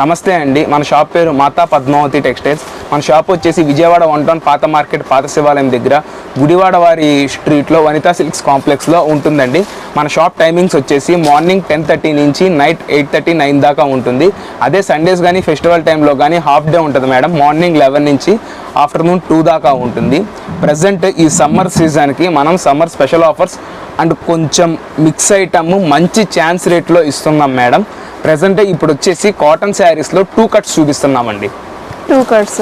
నమస్తే అండి. మన షాప్ పేరు మాతా పద్మావతి టెక్స్టైల్స్. మన షాప్ వచ్చేసి విజయవాడ వన్ టౌన్ పాత మార్కెట్ పాత శివాలయం దగ్గర గుడివాడ వారి స్ట్రీట్లో వనితా సిల్క్స్ కాంప్లెక్స్లో ఉంటుందండి. మన షాప్ టైమింగ్స్ వచ్చేసి మార్నింగ్ టెన్ థర్టీ నుంచి నైట్ ఎయిట్ థర్టీ నైన్ దాకా ఉంటుంది. అదే సండేస్ కానీ ఫెస్టివల్ టైంలో కానీ హాఫ్ డే ఉంటుంది మేడం. మార్నింగ్ లెవెన్ నుంచి ఆఫ్టర్నూన్ టూ దాకా ఉంటుంది. ప్రజెంట్ ఈ సమ్మర్ సీజన్కి మనం సమ్మర్ స్పెషల్ ఆఫర్స్ అండ్ కొంచెం మిక్స్ ఐటమ్ మంచి ఛాన్స్ రేట్లో ఇస్తున్నాం మేడం. ప్రజెంట్ ఇప్పుడు వచ్చేసి కాటన్ శారీస్లో టూ కట్స్ చూపిస్తున్నామండి. టూ కట్స్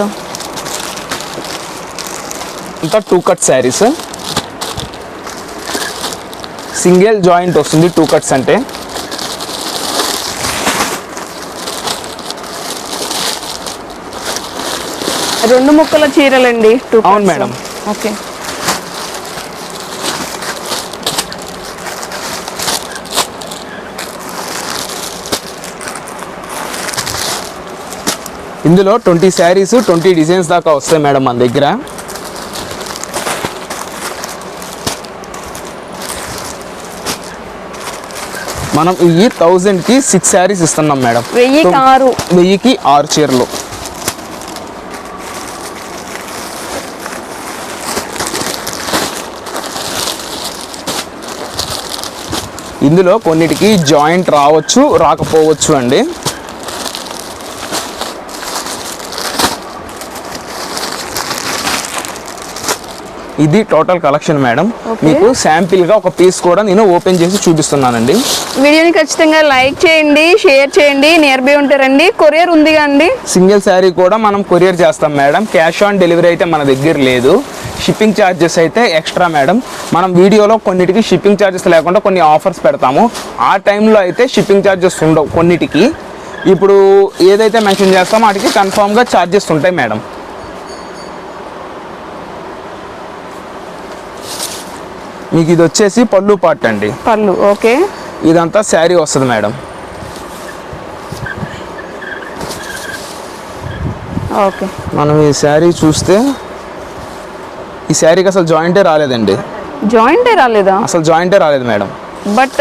ఇంకా two cut saris single joint వస్తుంది టూ కట్స్ అంటే. రెండు ముక్కల చీరలండి అవును మేడం. ఓకే ఇందులో ట్వంటీ శారీస్ ట్వంటీ డిజైన్స్ దాకా వస్తాయి మేడం మన దగ్గర. మనం ఈ థౌజండ్కి సిక్స్ శారీస్ ఇస్తున్నాం మేడం. వెయ్యికి ఆరు. వెయ్యికి ఆరు చీరలు. ఇందులో కొన్నిటికి జాయింట్ రావచ్చు రాకపోవచ్చు అండి. ఇది టోటల్ కలెక్షన్ మేడం. మీకు శాంపిల్గా ఒక పీస్ కూడా నేను ఓపెన్ చేసి చూపిస్తున్నానండి. వీడియోని ఖచ్చితంగా లైక్ చేయండి షేర్ చేయండి నియర్ బై ఉంటారండి కొరియర్ ఉందిగా అండి? సింగిల్ శారీ కూడా మనం కొరియర్ చేస్తాం మేడం క్యాష్ ఆన్ డెలివరీ అయితే మన దగ్గర లేదు. షిప్పింగ్ ఛార్జెస్ అయితే ఎక్స్ట్రా మేడం మనం వీడియోలో కొన్నిటికి షిప్పింగ్ ఛార్జెస్ లేకుండా కొన్ని ఆఫర్స్ పెడతాము. ఆ టైంలో అయితే షిప్పింగ్ ఛార్జెస్ ఉండవు కొన్నిటికి. ఇప్పుడు ఏదైతే మెన్షన్ చేస్తామో వాటికి కన్ఫామ్గా ఛార్జెస్ ఉంటాయి మేడం మీకు ఇది వచ్చేసి పళ్ళు పాట్ అండి. పళ్ళు ఓకే. ఇదంతా శారీ వస్తుంది మేడం. ఓకే. మనం ఈ శారీ చూస్తే ఈ శారీకి అసలు జాయింటే రాలేదండి. జాయింటే రాలేదా? అసలు జాయింటే రాలేదు మేడం. బట్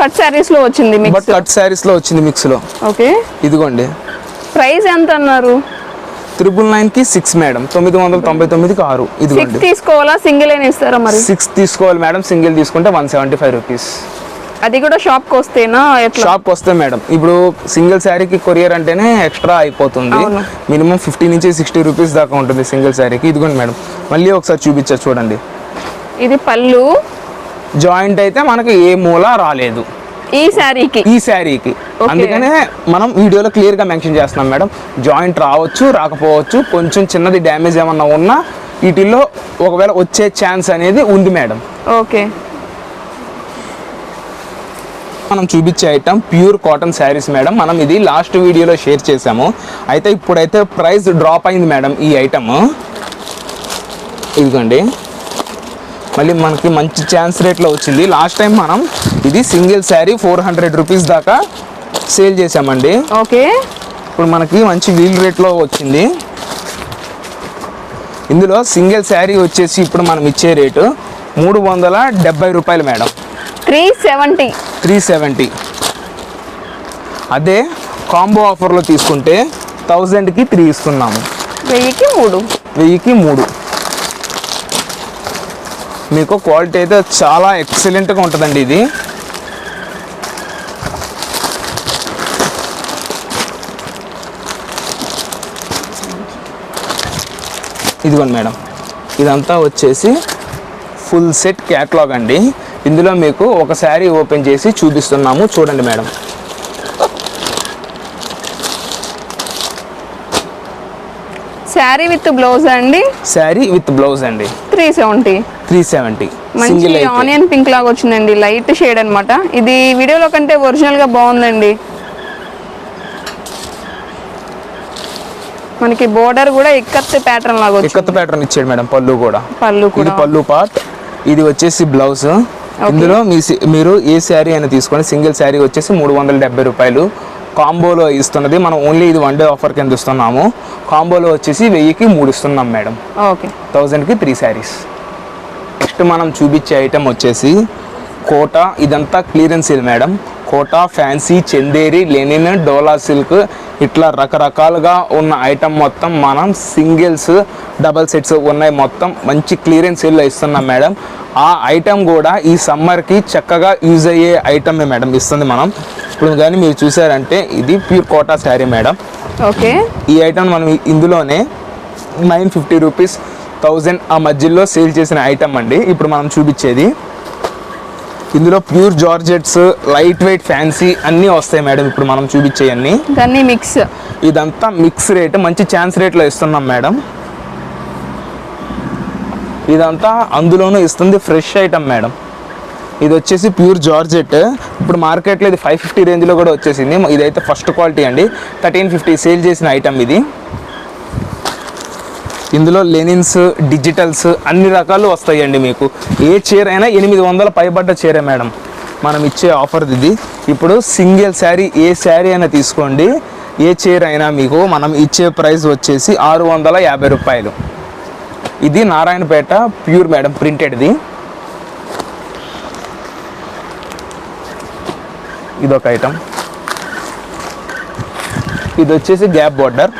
కట్ శారీస్లో వచ్చింది బట్ మిక్స్. కట్ శారీస్లో వచ్చింది మిక్స్లో. ఓకే. ఇదిగోండి. ప్రైస్ ఎంత అన్నారు త్రిబుల్ నైన్కి సిక్స్ మేడం. తొమ్మిది వందల తొంభై తొమ్మిదికి ఆరు. ఇదిగోండి. తీసుకోవాలా? సింగిల్ అయినా ఇస్తారా మరి? సిక్స్ తీసుకోవాలి మేడం. సింగిల్ తీసుకుంటే వన్ సెవెంటీ ఫైవ్ రూపీస్. అది కూడా షాప్కి వస్తేనా షాప్కి వస్తే మేడం. ఇప్పుడు సింగిల్ శారీకి కొరియర్ అంటేనే ఎక్స్ట్రా అయిపోతుంది. మినిమం ఫిఫ్టీ నుంచి సిక్స్టీ రూపీస్ దాకా ఉంటుంది సింగిల్ శారీకి. ఇదిగోండి మేడం. మళ్ళీ ఒకసారి చూపించచ్చు చూడండి. ఇది పళ్ళు. జాయింట్ అయితే మనకి ఏ మూల రాలేదు. ఈ శారీకి. ఈ శారీకి. అందుకనే మనం వీడియోలో క్లియర్గా మెన్షన్ చేస్తున్నాం మేడం. జాయింట్ రావచ్చు రాకపోవచ్చు కొంచెం చిన్నది డ్యామేజ్ ఏమన్నా ఉన్నా వీటిల్లో ఒకవేళ వచ్చే ఛాన్స్ అనేది ఉంది మేడం. ఓకే. మనం చూపించే item pure cotton saris madam. మనం ఇది లాస్ట్ వీడియోలో షేర్ చేసాము అయితే ఇప్పుడైతే ప్రైస్ డ్రాప్ అయింది మేడం ఈ ఐటమ్. ఇదిగోండి. మళ్ళీ మనకి మంచి ఛాన్స్ రేట్లో వచ్చింది. లాస్ట్ టైం మనం ఇది single sari four hundred rupees దాకా సేల్ చేసామండి ఓకే. ఇప్పుడు మనకి మంచి వీల్ రేట్లో వచ్చింది. ఇందులో సింగిల్ శారీ వచ్చేసి ఇప్పుడు మనం ఇచ్చే రేటు మూడు వందల డెబ్బై రూపాయలు madam. Three seventy. Three seventy. అదే కాంబో ఆఫర్లో తీసుకుంటే థౌజండ్కి త్రీ ఇస్తున్నాము. వెయ్యికి మూడు. వెయ్యికి మూడు. మీకు క్వాలిటీ అయితే చాలా ఎక్సలెంట్గా ఉంటుందండి ఇది. ఇదిగోండి మేడం. ఇదంతా వచ్చేసి ఫుల్ సెట్ క్యాట్లాగ్ అండి. ఇందులో మీకు ఒక శారీ ఓపెన్ చేసి చూపిస్తున్నాము. చూడండి మేడం. శారీ విత్ బ్లౌజ్ అండి? శారీ విత్ బ్లౌజ్ అండి. Three seventy. Three seventy. మంచి ఆనియన్ పింక్ లాగా వచ్చిందండి. లైట్ షేడ్ అన్నమాట. ఇది వీడియోలో కంటే ఒరిజినల్గా బాగుందండి. మనకి బోర్డర్ కూడా ఇక్కత్ ప్యాటర్న్ లాగా ఇక్కత్ ప్యాటర్న్ ఇచ్చాడు మేడం పళ్ళు కూడా. పళ్ళు ఇది పళ్ళు పార్ట్ ఇది వచ్చేసి బ్లౌజ్ ఇందులో మీ మీరు ఏ శారీ అయినా తీసుకోండి. సింగిల్ శారీ వచ్చేసి మూడు వందల డెబ్బై రూపాయలు. కాంబోలో ఇస్తున్నది మనం ఓన్లీ ఇది వన్ డే ఆఫర్ కింద ఇస్తున్నాము. కాంబోలో వచ్చేసి వెయ్యికి మూడు ఇస్తున్నాం మేడం. ఓకే. థౌజండ్కి త్రీ శారీస్. నెక్స్ట్ మనం చూపించే ఐటమ్ వచ్చేసి కోట. ఇదంతా clearance sale madam. Kota fancy Chanderi linen డోలా సిల్క్ ఇట్లా రకరకాలుగా ఉన్న ఐటమ్ మొత్తం మనం సింగిల్స్ డబల్ సెట్స్ ఉన్నాయి మొత్తం మంచి క్లియరెన్స్ సేల్లో ఇస్తున్నాం మేడం. ఆ ఐటమ్ కూడా ఈ సమ్మర్కి చక్కగా యూజ్ అయ్యే ఐటమే మేడం ఇస్తుంది మనం. ఇప్పుడు కానీ మీరు చూసారంటే ఇది pure Kota sari madam. Okay. ఈ ఐటమ్ మనం ఇందులోనే నైన్ ఫిఫ్టీ రూపీస్ థౌజండ్ ఆ మధ్యలో సేల్ చేసిన ఐటమ్ అండి. ఇప్పుడు మనం చూపించేది. ఇందులో pure georgettes light weight fancy అన్నీ వస్తాయి మేడం. ఇప్పుడు మనం చూపించేవన్నీ దాన్ని మిక్స్. ఇదంతా మిక్స్ రేట్ మంచి ఛాన్స్ రేట్లో ఇస్తున్నాం మేడం. ఇదంతా అందులోనూ ఇస్తుంది ఫ్రెష్ ఐటమ్ మేడం. ఇది వచ్చేసి ప్యూర్ జార్జెట్ ఇప్పుడు మార్కెట్లో ఇది ఫైవ్ ఫిఫ్టీ రేంజ్లో కూడా వచ్చేసింది. ఇదైతే ఫస్ట్ క్వాలిటీ అండి. థర్టీన్ ఫిఫ్టీ సేల్ చేసిన ఐటమ్ ఇది. ఇందులో లెనిన్స్ డిజిటల్స్ అన్ని రకాలు వస్తాయండి మీకు. ఏ చీర అయినా ఎనిమిది వందల పైబడ్డ చీర మేడం. మనం ఇచ్చే ఆఫర్ ఇది. ఇప్పుడు సింగిల్ శారీ ఏ శారీ అయినా తీసుకోండి. ఏ చీర అయినా మీకు మనం ఇచ్చే ప్రైస్ వచ్చేసి ఆరు వందల యాభై రూపాయలు. ఇది నారాయణపేట ప్యూర్ మేడం ప్రింటెడ్ది. ఇదొక ఐటమ్ ఇది వచ్చేసి గ్యాప్ బార్డర్.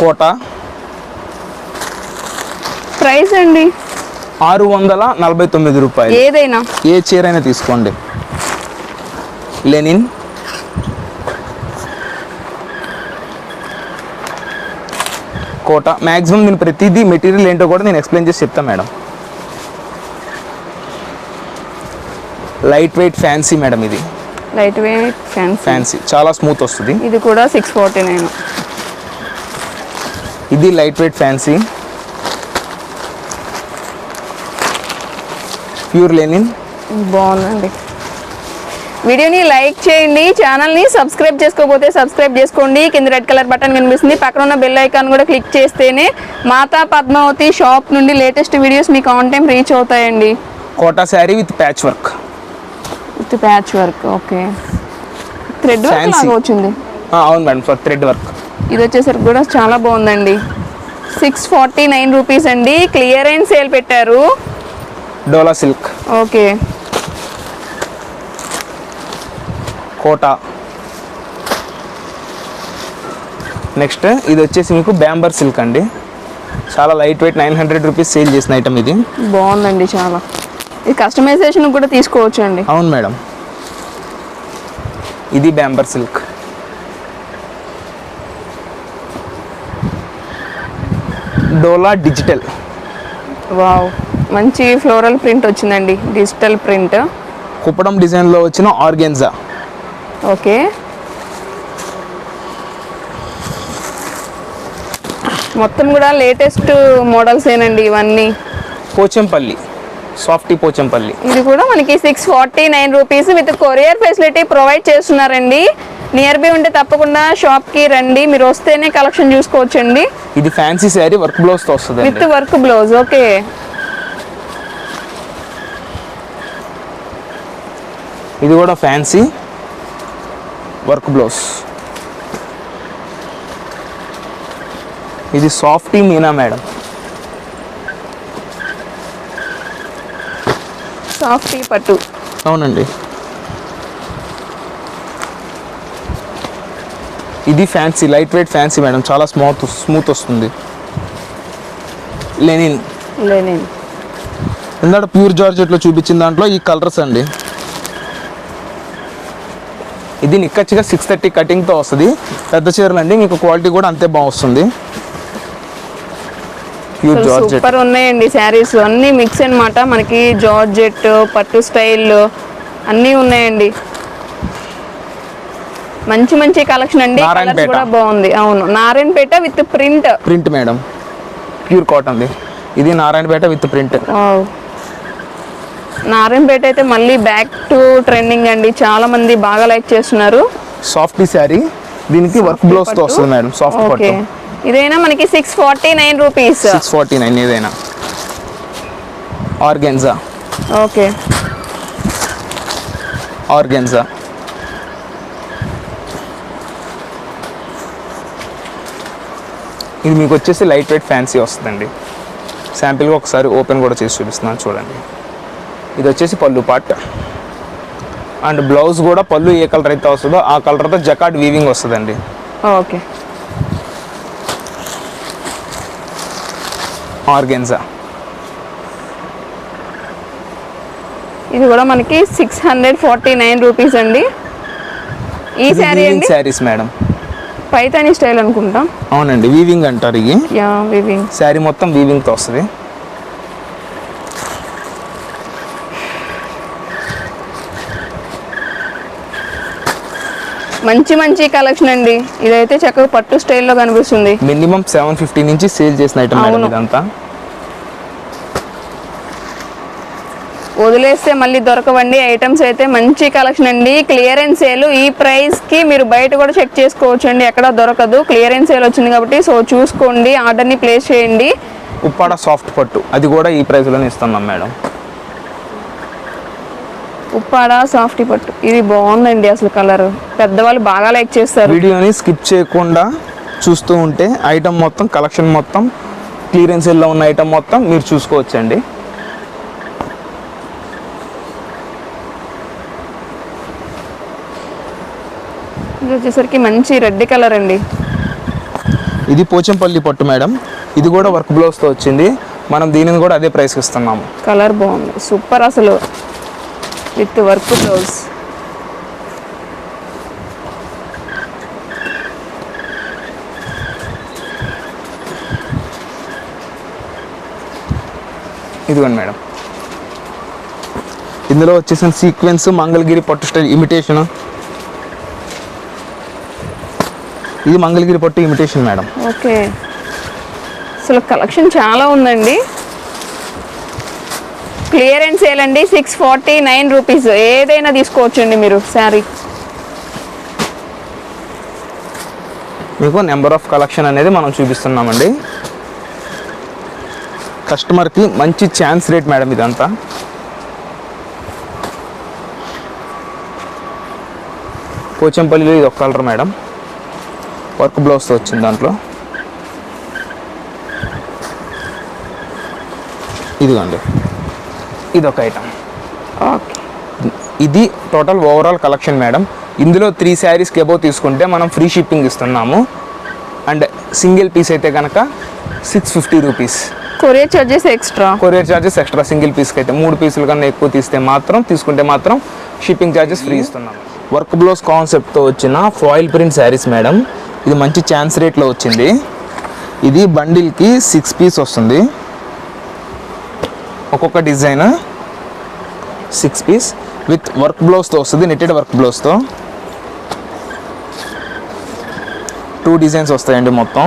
కోట. ప్రైస్ అండి? ఆరు వందల నలభై తొమ్మిది రూపాయలు. ఏదైనా. ఏ చీర అయినా తీసుకోండి. లెనిన్. కోట. మ్యాక్సిమం నేను ప్రతిదీ మెటీరియల్ ఏంటో కూడా నేను ఎక్స్ప్లెయిన్ చేసి చెప్తాను madam. Light weight fancy madam ఇది. Light weight fancy. ఫ్యాన్సీ. చాలా స్మూత్ వస్తుంది. ఇది కూడా సిక్స్ ఫార్టీ నైన్. ఇది light weight fancy pure linen బాగుందండి. వీడియోని లైక్ చేయండి ఛానల్ని సబ్స్క్రైబ్ చేసుకోకపోతే సబ్స్క్రైబ్ చేసుకోండి. కింద రెడ్ కలర్ బటన్ కనిపిస్తుంది. పక్కన ఉన్న బెల్ ఐకాన్ కూడా క్లిక్ చేస్తేనే మాతా పద్మావతి షాప్ నుండి లేటెస్ట్ వీడియోస్ మీకు ఆన్ టైం రీచ్ అవుతాయండి. Kota sari with patch work with patch work okay thread work వచ్చింది. అవును మేడం ఫర్ థ్రెడ్ వర్క్ ఇది వచ్చేసరికి కూడా చాలా బాగుందండి. సిక్స్ ఫార్టీ నైన్ రూపీస్ అండి క్లియరెన్స్ సేల్ పెట్టారు. డోలా సిల్క్ ఓకే. కోట. నెక్స్ట్ ఇది వచ్చేసి మీకు బ్యాంబర్ సిల్క్ అండి. చాలా light weight nine hundred rupees sale చేసిన ఐటమ్ ఇది. బాగుందండి చాలా. ఇది కస్టమైజేషన్ కూడా తీసుకోవచ్చు అండి అవును మేడం. ఇది బ్యాంబర్ సిల్క్ డోలా డిజిటల్ వావ్ మంచి ఫ్లోరల్ ప్రింట్ వచ్చిందండి. డిజిటల్ ప్రింట్ కుప్పడం డిజైన్లో వచ్చిన ఆర్గెన్జా ఓకే మొత్తం కూడా లేటెస్ట్ మోడల్స్ ఏనండి ఇవన్నీ? పోచంపల్లి. సాఫ్టీ పోచంపల్లి. ఇది కూడా మనకి six forty nine rupees with courier facility provide చేస్తున్నారండి. నియర్ బై ఉంటే తప్పకుండా షాప్కి రండి. మీరు వస్తేనే కలెక్షన్ చూసుకోవచ్చండి. ఇది ఫ్యాన్సీ శారీ వర్క్ బ్లౌజ్తో వస్తుంది విత్ వర్క్ బ్లౌజ్ ఓకే ఇది కూడా ఫ్యాన్సీ వర్క్ బ్లౌజ్ ఇది సాఫ్టీ మీనా మేడం సాఫ్ట్ పట్టు. అవునండి. ఇది fancy light weight fancy madam చాలా స్మూత్ స్మూత్ వస్తుంది. లెనిన్ లెనిన్ ఇందాక ప్యూర్ జార్జెట్లో చూపించిన దాంట్లో ఈ కలర్స్ అండి. ఇది నిక్కచ్చిగా సిక్స్ థర్టీ కటింగ్తో వస్తుంది. పెద్ద చీరలు అండి మీకు క్వాలిటీ కూడా అంతే బాగా వస్తుంది. ప్యూర్ జార్జెట్ సూపర్ ఉన్నాయండి శారీస్ అన్నీ మిక్స్ అన్నమాట. మనకి జార్జెట్ పట్టు స్టైల్ అన్నీ ఉన్నాయండి. మంచి మంచి కలెక్షన్ అండి. కూడా బాగుంది. అవును. Narayanpet with print print madam pure కాటన్ది ఇది నారాయణపేట విత్ ప్రింట్. నారాయణపేట అయితే మళ్ళీ బ్యాక్ టు ట్రెండింగ్ అండి. చాలా మంది బాగా లైక్ చేస్తున్నారు. సాఫ్ట్ శారీ దీనికి వర్క్ బ్లౌజ్తో వస్తుంది మేడం సాఫ్ట్ పట్టు. ఇదైనా మనకి six forty nine rupees six forty nine ఏదైనా. ఆర్గెన్జా ఓకే ఆర్గెన్జా ఇది మీకు వచ్చేసి లైట్ వెయిట్ ఫ్యాన్సీ వస్తుందండి. శాంపిల్గా ఒకసారి ఓపెన్ కూడా చేసి చూపిస్తున్నాను చూడండి. ఇది వచ్చేసి పళ్ళు పాట్ అండ్ బ్లౌజ్ కూడా పళ్ళు ఏ కలర్ అయితే వస్తుందో ఆ కలర్తో జకాట్ వీవింగ్ వస్తుందండి. ఓకే. ఆర్గెన్జా. ఇది కూడా మనకి six hundred forty nine rupees అండి. ఈ sari saris madam Paithani style అనుకుంటా. అవునండి వీవింగ్ అంటారు ఇవి. యా వివింగ్ శారీ మొత్తం వీవింగ్తో వస్తుంది. మంచి మంచి కలెక్షన్ అండి. ఇదైతే చక్కగా పట్టు స్టైల్లో కనిపిస్తుంది. మినిమం సెవెన్ ఫిఫ్టీ నుంచి సేల్ చేసిన ఐటమ్. ఇదంతా. వదిలేస్తే మళ్ళీ దొరకవండి. ఐటమ్స్ అయితే మంచి కలెక్షన్ అండి. క్లియరెన్స్ సేల్ ఈ ప్రైస్కి మీరు బయట కూడా చెక్ చేసుకోవచ్చు అండి ఎక్కడ దొరకదు. క్లియరెన్స్ సేల్ వచ్చింది కాబట్టి సో చూసుకోండి. ఆర్డర్ని ప్లేస్ చేయండి. ఉప్పాడ సాఫ్ట్ పట్టు. అది కూడా ఈ ప్రైస్లోనే ఇస్తున్నాం మేడం. ఉప్పాడ సాఫ్టీ పట్టు. ఇది బాగుందండి అసలు కలర్ పెద్దవాళ్ళు బాగా లైక్ చేస్తారు. వీడియోని స్కిప్ చేయకుండా చూస్తూ ఉంటే ఐటమ్ మొత్తం కలెక్షన్ మొత్తం క్లియరెన్స్ సేల్లో ఉన్న ఐటమ్ మొత్తం మీరు చూసుకోవచ్చండి. ఇది వచ్చేసరికి మంచి రెడ్ కలర్ అండి. ఇది పోచంపల్లి పట్టు మేడం. ఇది కూడా వర్క్ బ్లౌజ్తో వచ్చింది. మనం దీనిని కూడా అదే ప్రైస్కి ఇస్తున్నాము. కలర్ బాగుంది. సూపర్ అసలు. With work blouse. ఇదిగోండి మేడం. ఇందులో వచ్చేసిన సీక్వెన్స్ మంగళగిరి పట్టు స్టైల్ ఇమిటేషన్ ఇది మంగళగిరి పట్టు ఇమిటేషన్ మేడం ఓకే. అసలు కలెక్షన్ చాలా ఉందండి. క్లియరెన్స్ సేల్ అండి సిక్స్ ఫార్టీ నైన్ రూపీస్ ఏదైనా తీసుకోవచ్చండి మీరు శారీ. మీకు నెంబర్ ఆఫ్ కలెక్షన్ అనేది మనం చూపిస్తున్నామండి. కస్టమర్కి మంచి ఛాన్స్ రేట్ మేడం ఇదంతా. పోచంపల్లిలో ఇది ఒక కలర్ మేడం వర్క్ బ్లౌజ్తో వచ్చింది దాంట్లో. ఇదిగోండి. ఇది ఒక ఐటమ్ ఇది టోటల్ ఓవరాల్ కలెక్షన్ మేడం ఇందులో త్రీ శారీస్కి అబౌవ్ తీసుకుంటే మనం ఫ్రీ షిప్పింగ్ ఇస్తున్నాము. అండ్ సింగిల్ పీస్ అయితే కనుక six fifty rupees courier charges extra courier charges extra single పీస్కి అయితే. మూడు పీసుల కన్నా ఎక్కువ తీస్తే మాత్రం తీసుకుంటే మాత్రం షిప్పింగ్ ఛార్జెస్ ఫ్రీ ఇస్తున్నాం వర్క్ బ్లౌజ్ కాన్సెప్ట్తో వచ్చిన ఫాయిల్ ప్రింట్ శారీస్ మేడం ఇది మంచి ఛాన్స్ రేట్లో వచ్చింది. ఇది బండిల్కి సిక్స్ పీస్ వస్తుంది. ఒక్కొక్క design six piece with work బ్లౌజ్తో వస్తుంది నెట్టెడ్ వర్క్ బ్లౌజ్తో టూ డిజైన్స్ వస్తాయండి మొత్తం.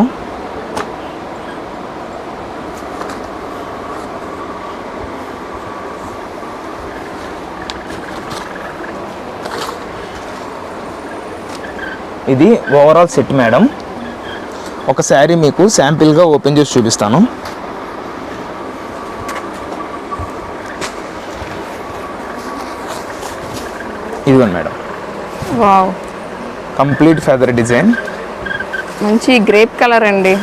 ఇది ఓవరాల్ సెట్ మేడం ఒక శారీ మీకు శాంపిల్గా ఓపెన్ చేసి చూపిస్తాను. ఇదిగోండి madam wow. Complete feather design మంచి గ్రేప్ కలర్ అండి.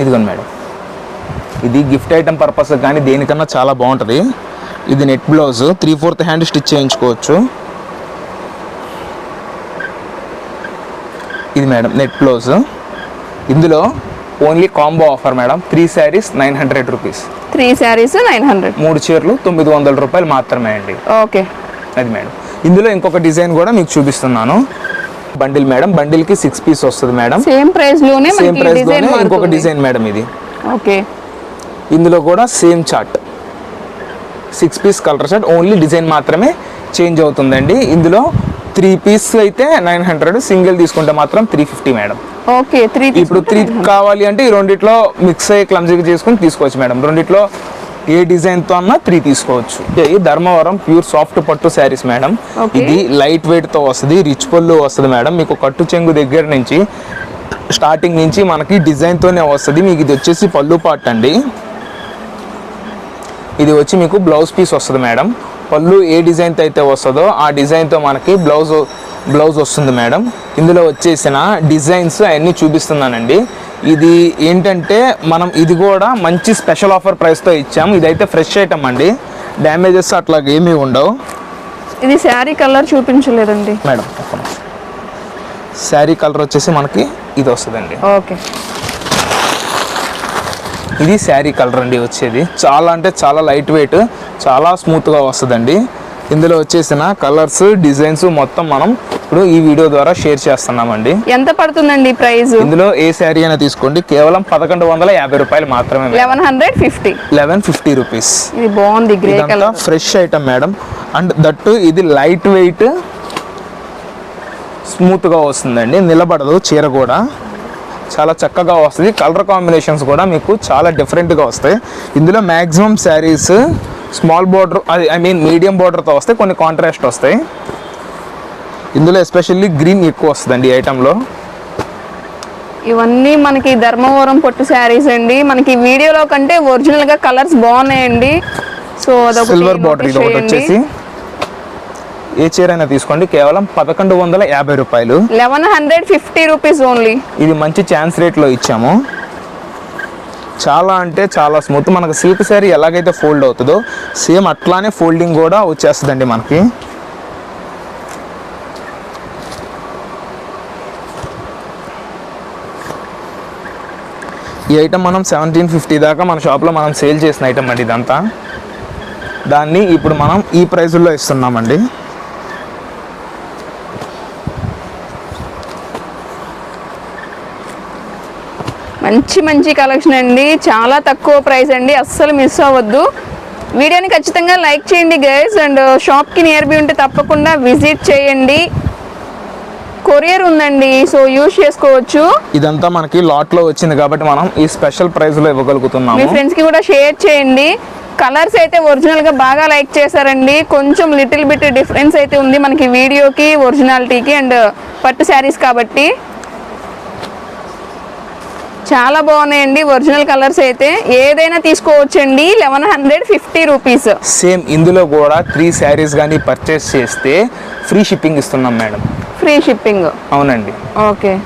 ఇదిగోండి మేడం. ఇది గిఫ్ట్ ఐటమ్ పర్పస్ కానీ దేనికన్నా చాలా బాగుంటుంది. ఇది net blouse three fourth hand stitch చేయించుకోవచ్చు. ఇది మేడం నెట్ బ్లౌజ్. ఇందులో only combo offer madam three saris nine hundred rupees. Three saris nine hundred. మూడు చీరలు తొమ్మిది వందల రూపాయలు మాత్రమే అండి. ఓకే. అది మేడం. ఇందులో ఇంకొక డిజైన్ కూడా మీకు చూపిస్తున్నాను. Bundle madam. బండిల్కి సిక్స్ పీస్ వస్తుంది మేడం. సేమ్ ప్రైస్లోనే సేమ్ ప్రైస్లోనే ఇంకొక డిజైన్ మేడం ఇది. ఓకే. ఇందులో కూడా same chart six piece colour shirt only design మాత్రమే చేంజ్ అవుతుందండి. ఇందులో త్రీ పీస్ అయితే నైన్ హండ్రెడ్ సింగిల్ తీసుకుంటే మాత్రం three fifty madam. Okay three ఇప్పుడు త్రీ కావాలి అంటే ఈ రెండిట్లో మిక్స్ అయ్యి క్లమ్జీగా చేసుకొని తీసుకోవచ్చు మేడం. రెండిట్లో ఏ డిజైన్తో అన్నా త్రీ తీసుకోవచ్చు. ఇది ధర్మవరం ప్యూర్ సాఫ్ట్ పట్టు శారీస్ మేడం. ఇది లైట్ వెయిట్తో వస్తుంది రిచ్ పళ్ళు వస్తుంది మేడం. మీకు కట్టు చెంగు దగ్గర నుంచి స్టార్టింగ్ నుంచి మనకి డిజైన్ తోనే వస్తుంది. మీకు ఇది వచ్చేసి పళ్ళు పాట్ అండి. ఇది వచ్చి మీకు బ్లౌజ్ పీస్ వస్తుంది మేడం. పళ్ళు ఏ డిజైన్తో అయితే వస్తుందో ఆ డిజైన్తో మనకి బ్లౌజ్ బ్లౌజ్ వస్తుంది మేడం. ఇందులో వచ్చేసిన డిజైన్స్ అవన్నీ చూపిస్తున్నానండి. ఇది ఏంటంటే మనం ఇది కూడా మంచి స్పెషల్ ఆఫర్ ప్రైస్తో ఇచ్చాము. ఇదైతే ఫ్రెష్ ఐటమ్ అండి. డ్యామేజెస్ అట్లా ఏమీ ఉండవు. ఇది శారీ కలర్ చూపించలేదండి. మేడం. శారీ కలర్ వచ్చేసి మనకి ఇది వస్తుందండి. ఓకే. ఇది శారీ కలర్ అండి వచ్చేది. చాలా అంటే చాలా లైట్ వెయిట్ చాలా స్మూత్గా వస్తుందండి. ఇందులో వచ్చేసిన కలర్స్ డిజైన్స్ మొత్తం మనం ఇప్పుడు ఈ వీడియో ద్వారా షేర్ చేస్తున్నామండి. ఎంత పడుతుందండి ప్రైస్ ఇందులో ఏ శారీ అయినా తీసుకోండి. కేవలం పదకొండు వందల యాభై రూపాయలు మాత్రమే eleven hundred fifty. Eleven fifty rupees. ఇది బాగుంది గ్రే ఇదంతా colour. Fresh item madam. And that ఇది లైట్ వెయిట్ స్మూత్గా వస్తుందండి. నిలబడదు చీర కూడా. చాలా చక్కగా వస్తుంది. కలర్ కాంబినేషన్స్ కూడా మీకు చాలా డిఫరెంట్గా వస్తాయి. ఇందులో మ్యాక్సిమం శారీస్ స్మాల్ బార్డర్ అది ఐ మీన్ మీడియం బార్డర్తో వస్తాయి కొన్ని కాంట్రాస్ట్ వస్తాయి. ఇందులో ఎస్పెషల్లీ గ్రీన్ ఎక్కువ వస్తుందండి ఈ ఐటెంలో ఇవన్నీ మనకి ధర్మవరం పొట్టు శారీస్ అండి. మనకి వీడియోలో కంటే ఒరిజినల్గా కలర్స్ బాగున్నాయండి. సో అదొకటి సిల్వర్ బార్డర్ ఇది ఒకటి. వచ్చేసి. ఏ చీర అయినా తీసుకోండి కేవలం పదకొండు వందల యాభై రూపాయలు. Eleven hundred fifty rupees only. ఇది మంచి ఛాన్స్ రేట్లో ఇచ్చాము. చాలా అంటే చాలా స్మూత్ మనకు సిల్క్ శారీ ఎలాగైతే ఫోల్డ్ అవుతుందో సేమ్ అట్లానే ఫోల్డింగ్ కూడా వచ్చేస్తుందండి మనకి. ఈ ఐటమ్ మనం సెవెంటీన్ ఫిఫ్టీ దాకా మన షాప్లో మనం సేల్ చేసిన ఐటమ్ అండి ఇదంతా. దాన్ని ఇప్పుడు మనం ఈ ప్రైజుల్లో ఇస్తున్నామండి. మంచి మంచి కలెక్షన్ అండి. చాలా తక్కువ ప్రైస్ అండి. అస్సలు మిస్ అవ్వద్దు. వీడియోని ఖచ్చితంగా లైక్ చేయండి గైస్ అండ్ షాప్కి నియర్ బై ఉంటే తప్పకుండా విజిట్ చేయండి. కొరియర్ ఉందండి సో యూజ్ చేసుకోవచ్చు. ఇదంతా మనకి లాట్లో వచ్చింది కాబట్టి మనం ఈ స్పెషల్ ప్రైస్లో మీ ఇవ్వగలుగుతున్నాము. ఫ్రెండ్స్కి కూడా షేర్ చేయండి. కలర్స్ అయితే ఒరిజినల్గా బాగా లైక్ చేశారండి. కొంచెం లిటిల్ బిట్ డిఫరెన్స్ అయితే ఉంది మనకి వీడియోకి ఒరిజినాలిటీకి అండ్ పట్టు శారీస్ కాబట్టి. చాలా బాగున్నాయండి. ఒరిజినల్ కలర్స్ అయితే. ఏదైనా తీసుకోవచ్చండి. Eleven hundred fifty rupees. Same ఇందులో కూడా త్రీ శారీస్ కానీ పర్చేస్ చేస్తే ఫ్రీ షిప్పింగ్ ఇస్తున్నాం మేడం. Free shipping. అవునండి. ఓకే.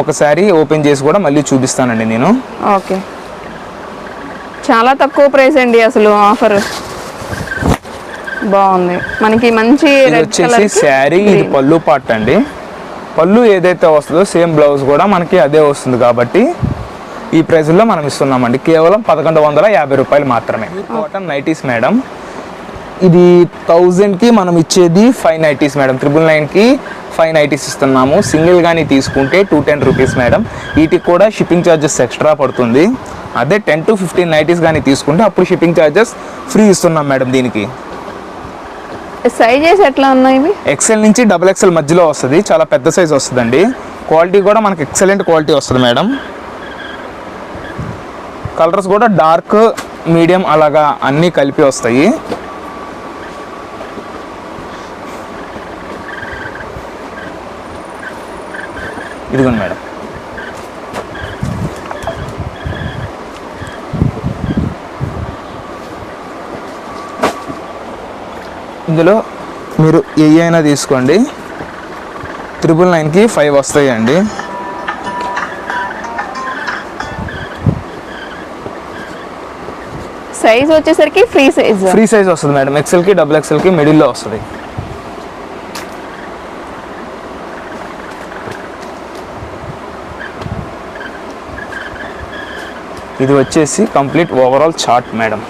ఒక శారీ ఓపెన్ చేసి కూడా మళ్ళీ చూపిస్తానండి నేను. ఓకే. చాలా తక్కువ ప్రైస్ అండి అసలు ఆఫర్. బాగుంది. మనకి మంచి రెడ్ వచ్చేసి కలర్ శారీ ఇది. పళ్ళు పార్ట్ అండి. పళ్ళు ఏదైతే వస్తుందో సేమ్ బ్లౌజ్ కూడా మనకి అదే వస్తుంది కాబట్టి ఈ ప్రైజ్లో మనం ఇస్తున్నామండి. కేవలం పదకొండు వందల యాభై రూపాయలు మాత్రమే. Cotton nighties madam. ఇది థౌజండ్కి మనం ఇచ్చేది ఫైవ్ నైటీస్ మేడం. త్రిబుల్ నైన్కి ఫైవ్ నైటీస్ ఇస్తున్నాము. సింగిల్ కానీ తీసుకుంటే టూ టెన్ రూపీస్ మేడం. వీటికి కూడా షిప్పింగ్ ఛార్జెస్ ఎక్స్ట్రా పడుతుంది. అదే టెన్ టు ఫిఫ్టీన్ నైటీస్ కానీ తీసుకుంటే అప్పుడు షిప్పింగ్ ఛార్జెస్ ఫ్రీ ఇస్తున్నాం మేడం దీనికి. సైజెస్ ఎట్లా ఉన్నాయి ఇవి? ఎక్సెల్ నుంచి డబుల్ ఎక్సెల్ మధ్యలో వస్తుంది. చాలా పెద్ద సైజ్ వస్తుందండి. క్వాలిటీ కూడా మనకి ఎక్సలెంట్ క్వాలిటీ వస్తుంది మేడం కలర్స్ కూడా డార్క్ మీడియం అలాగా అన్నీ కలిపి వస్తాయి. ఇదిగోండి మేడం ఇందులో మీరు ఏ అయినా తీసుకోండి. త్రిబుల్ నైన్కి ఫైవ్ వస్తాయండి. సైజ్ వచ్చేసరికి ఫ్రీ సైజ్ ఫ్రీ సైజ్ వస్తుంది మేడం ఎక్సెల్కి డబుల్ ఎక్సెల్కి మిడిల్లో వస్తుంది. ఇది వచ్చేసి కంప్లీట్ ఓవరాల్ చార్ట్ మేడం